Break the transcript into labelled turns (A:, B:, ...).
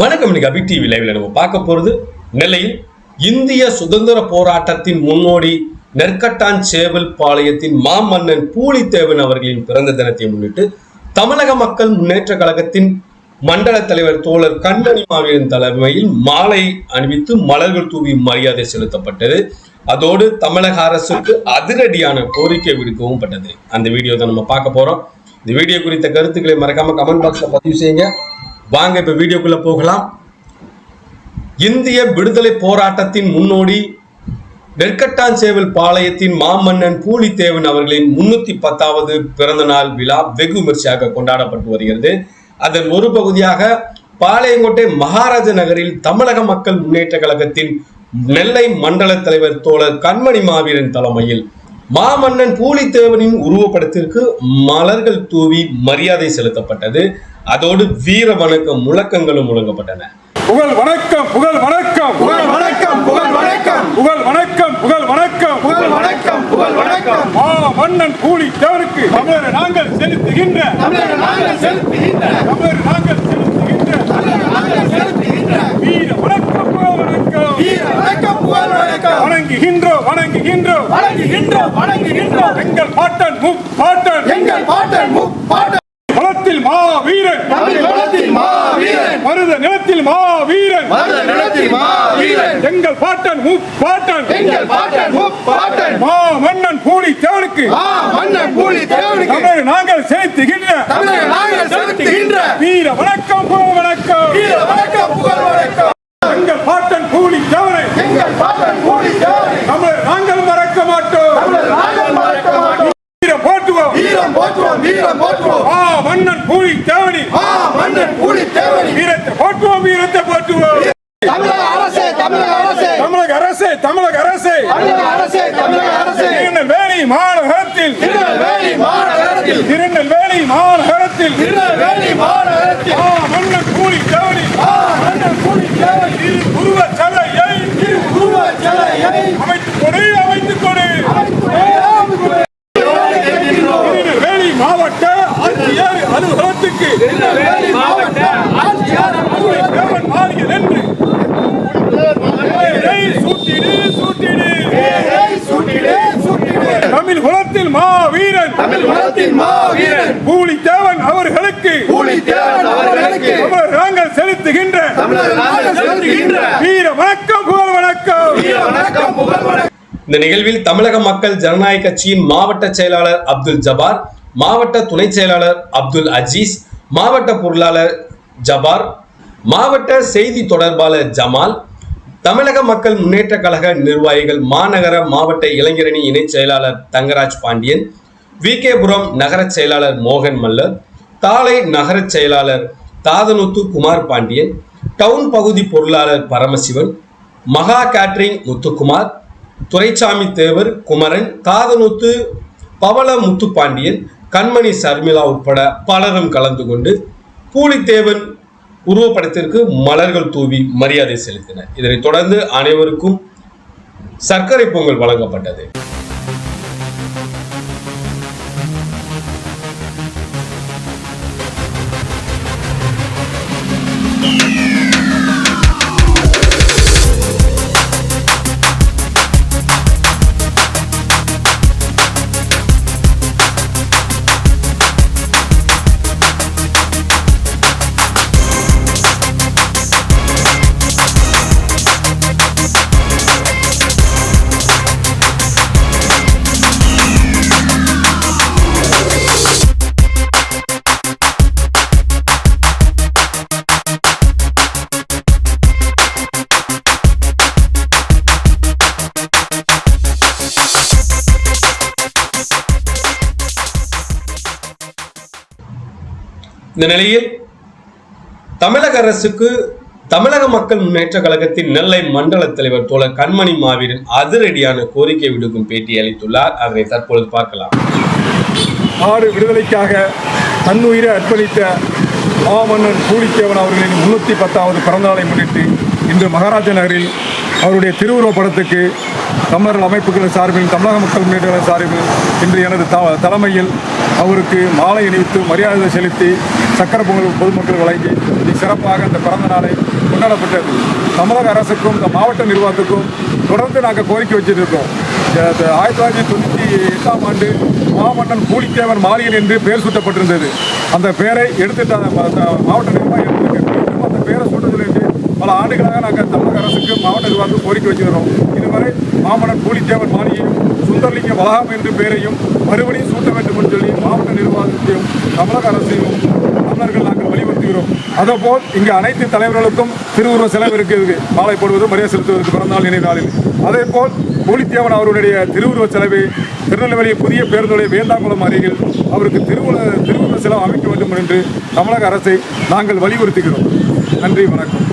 A: வணக்கம் இன்னைக்கு அபி டிவி லைவ்ல நம்ம பார்க்க போறது நெல்லையில் இந்திய சுதந்திர போராட்டத்தின் முன்னோடி நெற்கட்டான் சேவல் பாளையத்தின் மாமன்னன் பூலித்தேவன் அவர்களின் பிறந்த தினத்தை முன்னிட்டு தமிழக மக்கள் முன்னேற்ற கழகத்தின் மண்டல தலைவர் தோழர் கண்ணனி மாவீரன் தலைமையில் மாலை அணிவித்து மலர்கள் தூவி மரியாதை செலுத்தப்பட்டது. அதோடு தமிழக அரசுக்கு அதிரடியான கோரிக்கை விடுக்கவும் பட்டது. அந்த வீடியோ தான் நம்ம பார்க்க போறோம். இந்த வீடியோ குறித்த கருத்துக்களை மறக்காம கமெண்ட் பாக்ஸ்ல பதிவு செய்யுங்க. வாங்க இப்ப வீடியோக்குள்ள போகலாம். இந்திய விடுதலை போராட்டத்தின் முன்னோடி நெற்கட்டாஞ்சேவல் பாளையத்தின் மாமன்னன் பூலித்தேவன் அவர்களின் முன்னூத்தி பத்தாவது பிறந்த நாள் விழா வெகு விமர்சையாக கொண்டாடப்பட்டு வருகிறது. அதன் ஒரு பகுதியாக பாளையங்கோட்டை மகாராஜ நகரில் தமிழக மக்கள் முன்னேற்ற கழகத்தின் நெல்லை மண்டல தலைவர் தோழர் கண்மணி மாவீரன் தலைமையில் மாமன்னன் பூலித்தேவனின் உருவப்படத்திற்கு மலர்கள் தூவி மரியாதை செலுத்தப்பட்டது. அதோடு வீர வணக்க முழக்கங்களும் முழங்கப்பட்டன.
B: புகழ் வணக்கம் புகழ் வணக்கம்.
C: புகழ் வணக்கம் புகழ் வணக்கம்.
B: புகழ் வணக்கம் புகழ் வணக்கம்.
C: புகழ் வணக்கம் புகழ் வணக்கம்.
B: மா மன்னன் கூலி தேவனுக்கு தமிழர் நாங்கள் செலுத்துகின்ற.
C: தமிழர் நாங்கள் செலுத்துகின்ற.
B: தமிழர் நாங்கள் செலுத்துகின்ற.
C: தமிழர் நாங்கள் செலுத்துகின்ற.
B: வீர வணக்கம் புகழ் வணக்கம்.
C: வீர வணக்கம் புகழ் வணக்கம்.
B: வணங்குகின்றோம் வணங்குகின்றோம்.
C: வணங்குகின்றோம் வணங்குகின்றோம்.
B: எங்கள் பாட்டன் முப்பாட்டன்.
C: எங்கள் பாட்டன் முப்பாட்டன். நிலத்தில் மாவீரன்.
B: நிலத்தில்
C: மாவீரன்.
B: எங்கள் பாட்டன் பாட்டன்.
C: எங்கள் பாட்டன் பாட்டன்.
B: மா மன்னன் பூலி தேவனுக்கு.
C: மன்னன் பூலி தேவனுக்கு.
B: தமிழ் நாங்கள்
C: சேர்த்துகின்ற தமிழ்
B: வீர வணக்கம் வணக்கம்.
C: வீர வணக்கம். வீரம் போற்றுவோம் வீரம் போற்றுவோம்.
B: ஆ மன்னன் கூலி தேவனி
C: ஆ மன்னன் கூலி தேவனி
B: வீரத்தை போற்றுவோம் வீரத்தை போற்றுவோம்.
C: தமிழக அரசே தமிழக அரசே.
B: தமிழக அரசே தமிழக அரசே.
C: தமிழக அரசே தமிழக அரசே.
B: திருநெல்வேலி மாநகரத்தில்.
C: திருநெல்வேலி மாநகரத்தில்.
B: திருநெல்வேலி மாநகரத்தில்.
C: திருநெல்வேலி மாநகரத்தில்.
B: ஆ மன்னன் கூலி தேவனி
C: ஆ மன்னன் கூலி தேவனி
B: உருவ சலையை
C: திரு உருவச் சிலையை
B: அமைத்துக் கொடு அமைத்துக் கொடு
C: கேட்கின்றோம்.
B: திருநெல்வேலி மாவட்ட ஆட்சியர் அலுவலகத்துக்கு
C: திருநெல்வேலி மாவட்ட ஆட்சியாளர் அவர்களை
B: தேவன் மாளிகை என்று பெயரை சூட்டிடு சூட்டிடு.
C: பேரை சூட்டிடு, சூட்டிடு.
B: தமிழ் குலத்தில் மா வீரன்
C: தமிழ் குலத்தின் மாவீரன்.
B: கூலி தேவன் அவர்களுக்கு.
C: கூலி தேவன் அவர்களுக்கு.
B: தமிழர் நாங்கள் செலுத்துகின்ற.
C: தமிழர் நாங்கள் செலுத்துகின்ற.
B: வீர வணக்கம் புகழ் வணக்கம்.
C: வீர வணக்கம் புகழ் வணக்கம்.
A: இந்த நிகழ்வில் தமிழக மக்கள் ஜனநாயக கட்சியின் மாவட்ட செயலாளர் அப்துல் ஜபார் மாவட்ட துணை செயலாளர் அப்துல் அஜீஸ் மாவட்ட பொருளாளர் ஜபார் மாவட்ட செய்தி தொடர்பாளர் ஜமால் தமிழக மக்கள் முன்னேற்ற கழக நிர்வாகிகள் மாநகர மாவட்ட இளைஞரணி இணைச் செயலாளர் தங்கராஜ் பாண்டியன் விகேபுரம் நகர செயலாளர் மோகன் மல்லர் தாளை நகர செயலாளர் தாதனுத்து குமார் பாண்டியன் டவுன் பகுதி பொருளாளர் பரமசிவன் மகா கேட்ரிங் முத்துக்குமார் துரைசாமி தேவர் குமரன் தாதனுத்து பவள முத்துப்பாண்டியன் கண்மணி சர்மிளா உட்பட பலரும் கலந்து கொண்டு பூலித்தேவன் உருவப்படத்திற்கு மலர்கள் தூவி மரியாதை செலுத்தினர். இதனைத் தொடர்ந்து அனைவருக்கும் சர்க்கரை பொங்கல் வழங்கப்பட்டது. இந்த நிலையில் தமிழக அரசுக்கு தமிழக மக்கள் முன்னேற்ற கழகத்தின் நெல்லை மண்டல தலைவர் தோழர் கண்மணி மாவீரன் அதிரடியான கோரிக்கை விடுக்கும் பேட்டி அளித்துள்ளார். அதனை தற்பொழுது பார்க்கலாம்.
B: நாடு விடுதலைக்காக தன்னுயிரை அர்ப்பணித்த மாமன்னன் பூலித்தேவன் அவர்களின் முன்னூற்றி பத்தாவது பிறந்தநாளை முன்னிட்டு இன்று மகாராஜ நகரில் அவருடைய திருவுருவ படத்துக்கு தமிழர்கள் அமைப்புகளின் சார்பில் தமிழக மக்கள் முன்னேற்ற சார்பில் இன்று எனது த தலைமையில் அவருக்கு மாலை அணிவித்து மரியாதை செலுத்தி சக்கர பொங்கல் பொதுமக்கள் வழங்கி மிக சிறப்பாக அந்த பிறந்த நாளை கொண்டாடப்பட்டது. தமிழக அரசுக்கும் இந்த மாவட்ட நிர்வாகத்துக்கும் தொடர்ந்து நாங்கள் கோரிக்கை வச்சிருக்கோம். இருக்கோம் ஆயிரத்தி தொள்ளாயிரத்தி தொண்ணூற்றி எட்டாம் ஆண்டு மாமன்னன் கூலித்தேவன் மாளிகை என்று பெயர் சூட்டப்பட்டிருந்தது. அந்த பெயரை எடுத்துட்டு மாவட்ட நிர்வாகம் எடுத்துட்டு அந்த பெயரை சூட்டுதல் பல ஆண்டுகளாக நாங்கள் தமிழக அரசுக்கு மாவட்ட நிர்வாகத்துக்கு கோரிக்கை வச்சிருக்கிறோம் இதுவரை மாமன்னன் பூலித்தேவன் மாளிகையும் சுந்தரலிங்க வளாகம் என்ற பெயரையும் மறுபடியும் சூட்ட வேண்டும் என்று சொல்லி மாவட்ட நிர்வாகத்தையும் தமிழக அரசையும் தமிழர்கள் நாங்கள் வலியுறுத்துகிறோம். அதேபோல் இங்கு அனைத்து தலைவர்களுக்கும் திருவுருவ செலவு இருக்கிறது. மாலை போடுவது மரியாதை செலுத்துவதற்கு பிறந்தநாள் நினைவாளில் அதே அதேபோல் பூலித்தேவன் அவருடைய திருவுருவ செலவு திருநெல்வேலி புதிய பேருந்துடைய வேந்தாங்குளம் அருகில் அவருக்கு திருவுருவ திருவுருவ செலவு அமைக்க வேண்டும் என்று தமிழக அரசை நாங்கள் வலியுறுத்துகிறோம். நன்றி வணக்கம்.